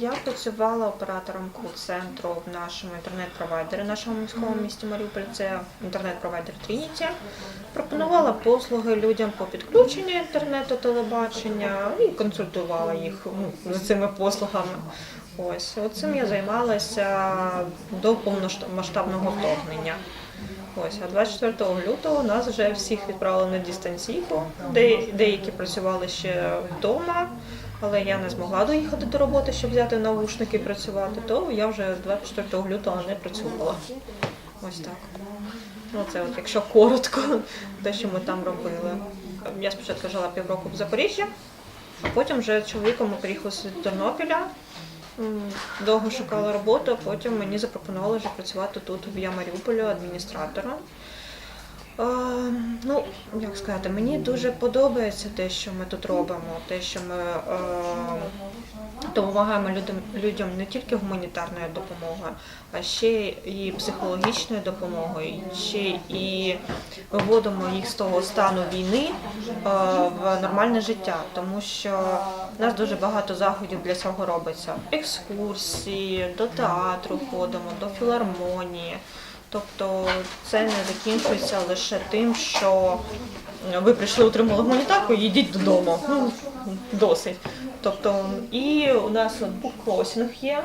Я працювала оператором кол-центру в нашому інтернет-провайдері, нашому міському місті Маріуполь. Це інтернет-провайдер Trinity. Пропонувала послуги людям по підключенню інтернету, телебачення і консультувала їх ну, за цими послугами. Ось цим я займалася до повномасштабного вторгнення. Ось, а 24 лютого нас вже всіх відправили на дистанційку. Де, деякі працювали ще вдома, але я не змогла доїхати до роботи, щоб взяти навушники і працювати, то я вже 24 лютого не працювала. Ось так. Ну, це от, якщо коротко, те, що ми там робили. Я спочатку жила півроку в Запоріжжі, а потім вже чоловіком ми приїхали з Тернопіля. Довго шукала роботу, а потім мені запропонували вже працювати тут в Я Маріуполю адміністратором. Е, ну, як сказати, мені дуже подобається те, що ми тут робимо, те, що ми е, допомагаємо людям, людям не тільки гуманітарною допомогою, а ще і психологічною допомогою, ще і виводимо їх з того стану війни е, в нормальне життя, тому що у нас дуже багато заходів для цього робиться. Екскурсії, до театру ходимо, до філармонії. Тобто це не закінчується лише тим, що ви прийшли, отримали гуманітарку і йдіть додому. Ну, досить. Тобто, і у нас от буккросінг є.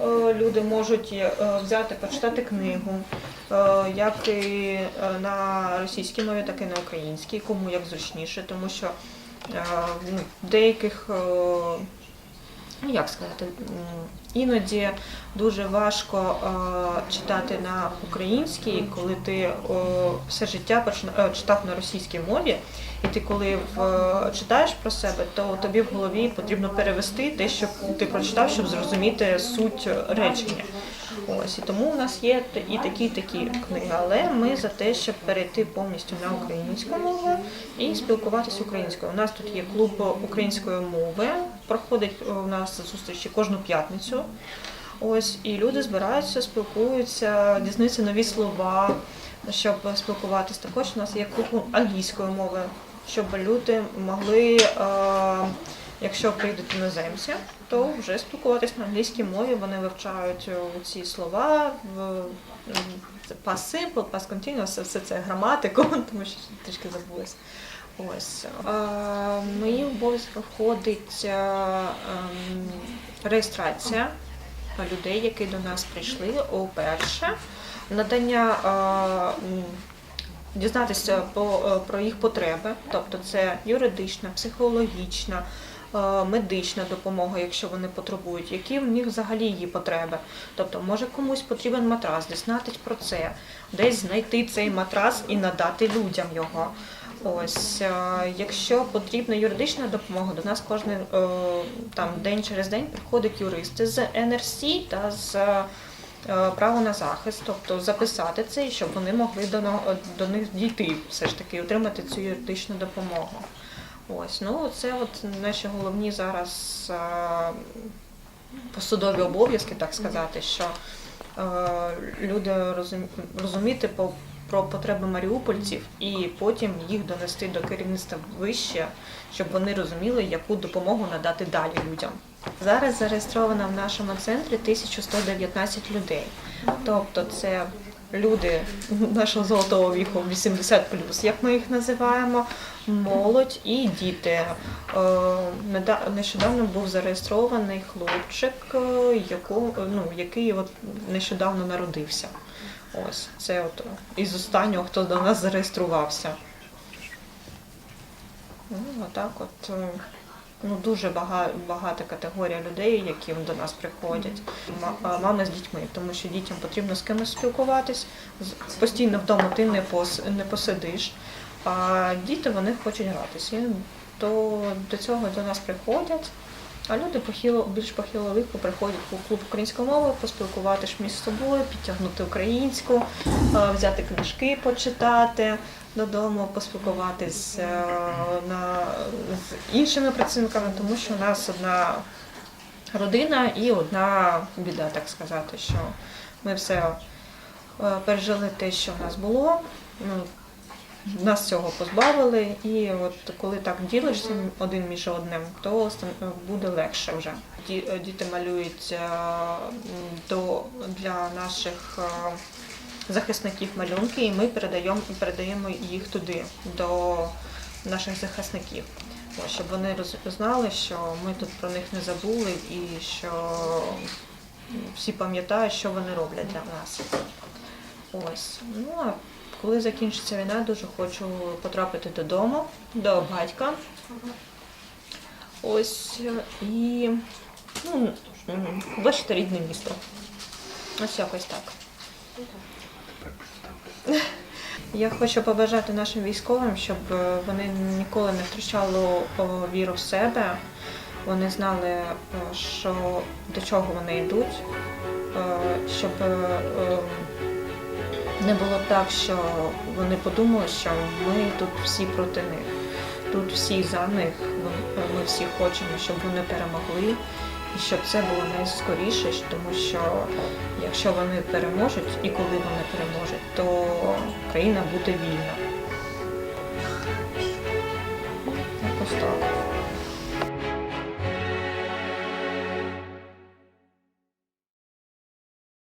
Е, Люди можуть е, взяти, почитати книгу, е, як і на російській мові, так і на українській, кому як зручніше, тому що в деяких ну як сказати, іноді дуже важко е, читати на українській, коли ти все життя е, читав на російській мові, і ти коли в, е, читаєш про себе, то тобі в голові потрібно перевести те, що ти прочитав, щоб зрозуміти суть речення. Ось і тому у нас є і такі, такі книги. Але ми за те, щоб перейти повністю на українську мову і спілкуватися українською. У нас тут є клуб української мови. Проходить у нас зустрічі кожну п'ятницю. Ось і люди збираються, спілкуються, дізнаються нові слова, щоб спілкуватися. Також у нас є клуб англійської мови, щоб люди могли, е, якщо прийдуть іноземці, то вже спілкуватися на англійській мові. Вони вивчають е, ці слова past simple, past continuous, все це граматику, тому що трішки забулась. Ось в мої обов'язки входить е, ем, реєстрація людей, які до нас прийшли уперше, надання е, дізнатися е, про їх потреби, тобто це юридична, психологічна, медична допомога, якщо вони потребують, які в них взагалі є потреби. Тобто, може комусь потрібен матрас, дізнатись про це, десь знайти цей матрас і надати людям його. Ось, е, якщо потрібна юридична допомога, до нас кожен е, там день через день приходять юристи з НРСі та з е, право на захист, тобто записати це, і щоб вони могли до, но- до них дійти, все ж таки, отримати цю юридичну допомогу. Ось, ну це от наші головні зараз е, посудові обов'язки, так сказати, що е, люди розум- розуміти по про потреби маріупольців і потім їх донести до керівництва вище, щоб вони розуміли, яку допомогу надати далі людям. Зараз зареєстровано в нашому центрі 1119 людей. Тобто це люди нашого золотого віку 80 як ми їх називаємо, молодь і діти. Е, Нещодавно був зареєстрований хлопчик, е, яку, ну, який от нещодавно народився. Ось це от із останнього, хто до нас зареєструвався. Ну, отак от. е, Ну, дуже багато, багата категорія людей, які до нас приходять. Ма- Мами з дітьми, тому що дітям потрібно з кимось спілкуватись. Постійно вдома ти не, пос, не посидиш, а діти вони хочуть гратися. То до цього до нас приходять. А люди похило, більш похилого віку приходять у клуб української мови, поспілкуватися між собою, підтягнути українську, е, взяти книжки, почитати додому, поспілкуватись е, на, з іншими працівниками, тому що у нас одна родина і одна біда, так сказати, що ми все е, пережили те, що в нас було. Нас цього позбавили, і от коли так ділишся один між одним, то буде легше вже. Діти малюють е, до для наших е, захисників малюнки, і ми передаємо передаємо їх туди, до наших захисників. Щоб вони знали, що ми тут про них не забули і що всі пам'ятають, що вони роблять для нас. Ось. Ну коли закінчиться війна, дуже хочу потрапити додому, до батька. Ось і ну, бачите рідне місто. Ось якось так. Я хочу побажати нашим військовим, щоб е, вони ніколи не втрачали віру в себе. Вони знали, е, що до чого вони йдуть, е, щоб не було так, що вони подумали, що ми тут всі проти них. Тут всі за них, ми всі хочемо, щоб вони перемогли, і щоб це було найскоріше, тому що якщо вони переможуть і коли вони переможуть, то країна буде вільна. Якось так.